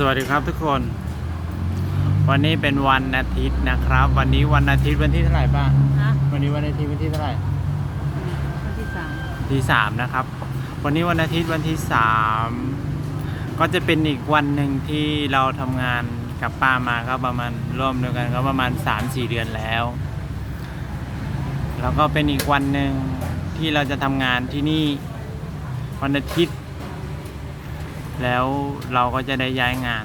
สวัสดีครับทุกคน วันนี้เป็นวันอาทิตย์นะครับ วันนี้วันอาทิตย์วันที่เท่าไหร่ป้าฮะวันนี้วันอาทิตย์วันที่เท่าไหร่วันที่สามที่สามนะครับ วันนี้วันอาทิตย์วันที่สามก็จะเป็นอีกวันหนึ่งที่เราทำงานกับป้ามาก็ประมาณร่วมเดียวกันก็ประมาณสามสี่เดือนแล้ว แล้วก็เป็นอีกวันหนึ่งที่เราจะทำงานที่นี่วันอาทิตย์ แล้วเราก็จะได้ย้ายงาน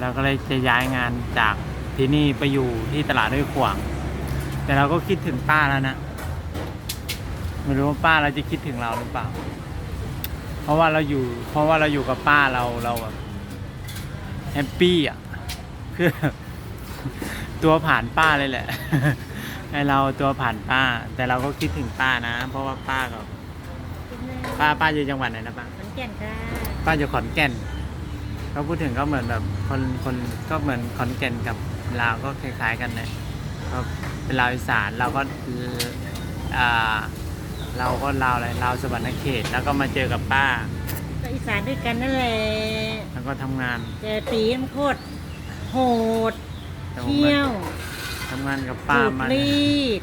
เราก็เลยจะย้ายงานจากที่นี่ไปอยู่ที่ตลาดด้วยขวาง แต่เราก็คิดถึงป้าแล้วนะ ไม่รู้ว่าป้าเราจะคิดถึงเราหรือเปล่า เพราะว่าเราอยู่ เพราะว่าเราอยู่กับป้าเราเราแบบแฮปปี้อะ คือ ตัวผ่านป้าเลยแหละให้เราตัวผ่านป้า แต่เราก็คิดถึงป้านะ เพราะว่าป้ากับ ป้าป้าอยู่จังหวัดไหนนะป้าขอนแก่นค่ะป้าอยู่ขอนแก่นเขาพูดถึงก็เหมือนแบบคนคนก็เหมือนขอนแก่นกับลาวก็คล้ายๆกันเลยก็เป็นลาวอีสานเราก็อ่าเราก็ลาวอะไรลาวสวรรณเขตแล้วก็มาเจอกับป้าก็อีสานด้วยกันนั่นแหละแล้วก็ทำงานแต่ตีมนโคตรโหดแต่ผมเที่ยวทำงานกับป้าสูบมารีด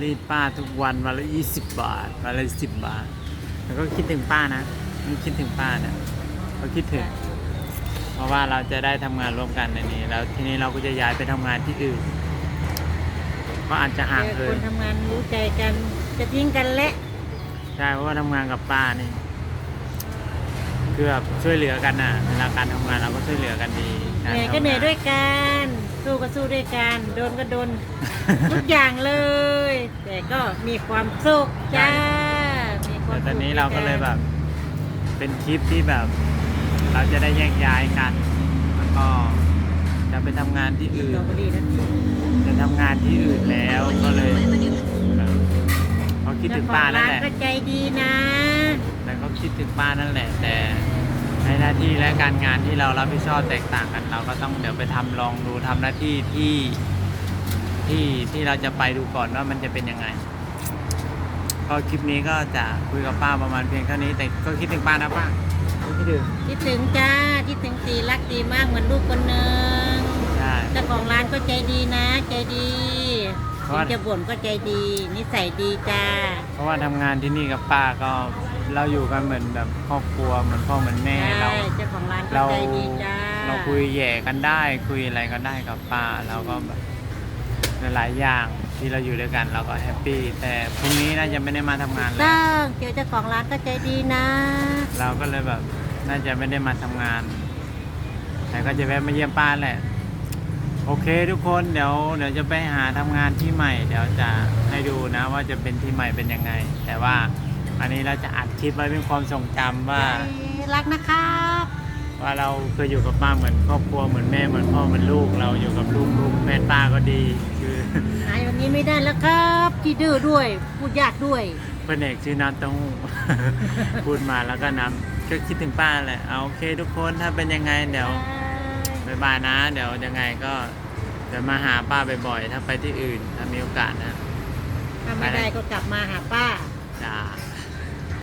รีดป้าทุกวันวันละยี่สิบบาทวันละสิบบาท แล้วก็คิดถึงป้านะมันคิดถึงป้านะก็คิดถึง เพราะว่าเราจะได้ทำงานร่วมกันในนี้ แล้วทีนี้เราก็จะย้ายไปทำงานที่อื่น ก็อาจจะห่างแต่เหิคนนทำงานรู้ใจกันจะทิ้งกันและใช่เพราะว่าทำงานกับป้านี่คือแบบช่วยเหลือกันน่ะเวลาการทำงานเราก็ช่วยเหลือกันดีเหนื่อยก็เหนื่อยด้วยกัน สู้ก็สู้ด้วยกัน โดนก็โดน ทุกอย่างเลย แต่ก็มีความสุขจ้ามีควา แต่มสุขตอนนี้เราก็เลยแบบ เป็นคลิปที่แบบ เราจะได้แยกย้ายกัน แล้วก็จะไปทำงานที่อื่นสตรอเบอรี่นะจะทำงานที่อื่นแล้วก็เลยแบบเขาคิดถึงป้านั่นแหละ เจ้ของร้ก็ใจดีนะแต่ก็คิดถึงป้านั่นแหละ แต่ในหน้าที่และการงานที่เรารับผิดชอบแตกต่างกัน เราก็ต้องเดี๋ยวไปทำลองดูทำหน้าที่ที่ที่ที่เราจะไปดูก่อนว่ามันจะเป็นยังไง ก็คลิปนี้ก็จะคุยกับป้าประมาณเพียงเท่านี้ แต่ก็คิดถึงป้านะป้าคิดถึงคิดถึงจ้าคิดถึงตีรักดีมากเหมือนลูกคนหนึ่งใช่เจ้าของร้านก็ใจดีนะ ใจดีเพถึราะงว่าจะบ่นก็ใจดีนิสัยดีจ้า เพราะว่าทำงานที่นี่กับป้าก็เราอยู่กันเหมือนแบบครอบครัวเหมือนพ่อเหมือนแม่เราใช่เจ้าของร้านก็เราใจดีจ้าเราคุยแหย่กันได้ คุยอะไรกันได้กับป้าเราก็แบบหลายๆอย่าง ที่เราอยู่ด้วยกันเราก็แฮปปี้แต่พรุ่งนี้น่าจะไม่ได้มาทำงานแล้วต้องเจอเจ้าของร้านก็ใจดีนะ เราก็เลยแบบน่าจะไม่ได้มาทำงาน แต่ก็จะแวะมาเยี่ยมป้าแหละ โอเคทุกคนเดี๋ยวเดี๋ยวจะไปหาทำงานที่ใหม่ เดี๋ยวจะให้ดูนะว่าจะเป็นที่ใหม่เป็นยังไง แต่ว่าอันนี้เราจะอัดคลิปไว้เป็นความทรงจำว่า รักนะครับว่าเราเคยอยู่กับป้าเหมือนครอบครัวเหมือนแม่เหมือนพ่อเหมือนลูก เราอยู่กับลูกลูกแม่ป้าก็ดี คือหายวันนี้ ไม่ได้แล้วครับที่ดื้อด้วย พูดยากด้วยเพื่อนเอกชื่อน้ำเต้าหู้ พูดมาแล้วก็นำก็คิดถึงป้าแหละเอาโอเคทุกคนถ้าเป็นยังไงเดี๋ยวบายบายนะ เดี๋ยวยังไงก็เดี๋ยวมาหาป้าบ่อยๆถ้าไปที่อื่นถ้ามีโอกาสนะถ้าไม่ได้ก็กลับมาหาป้าจ้า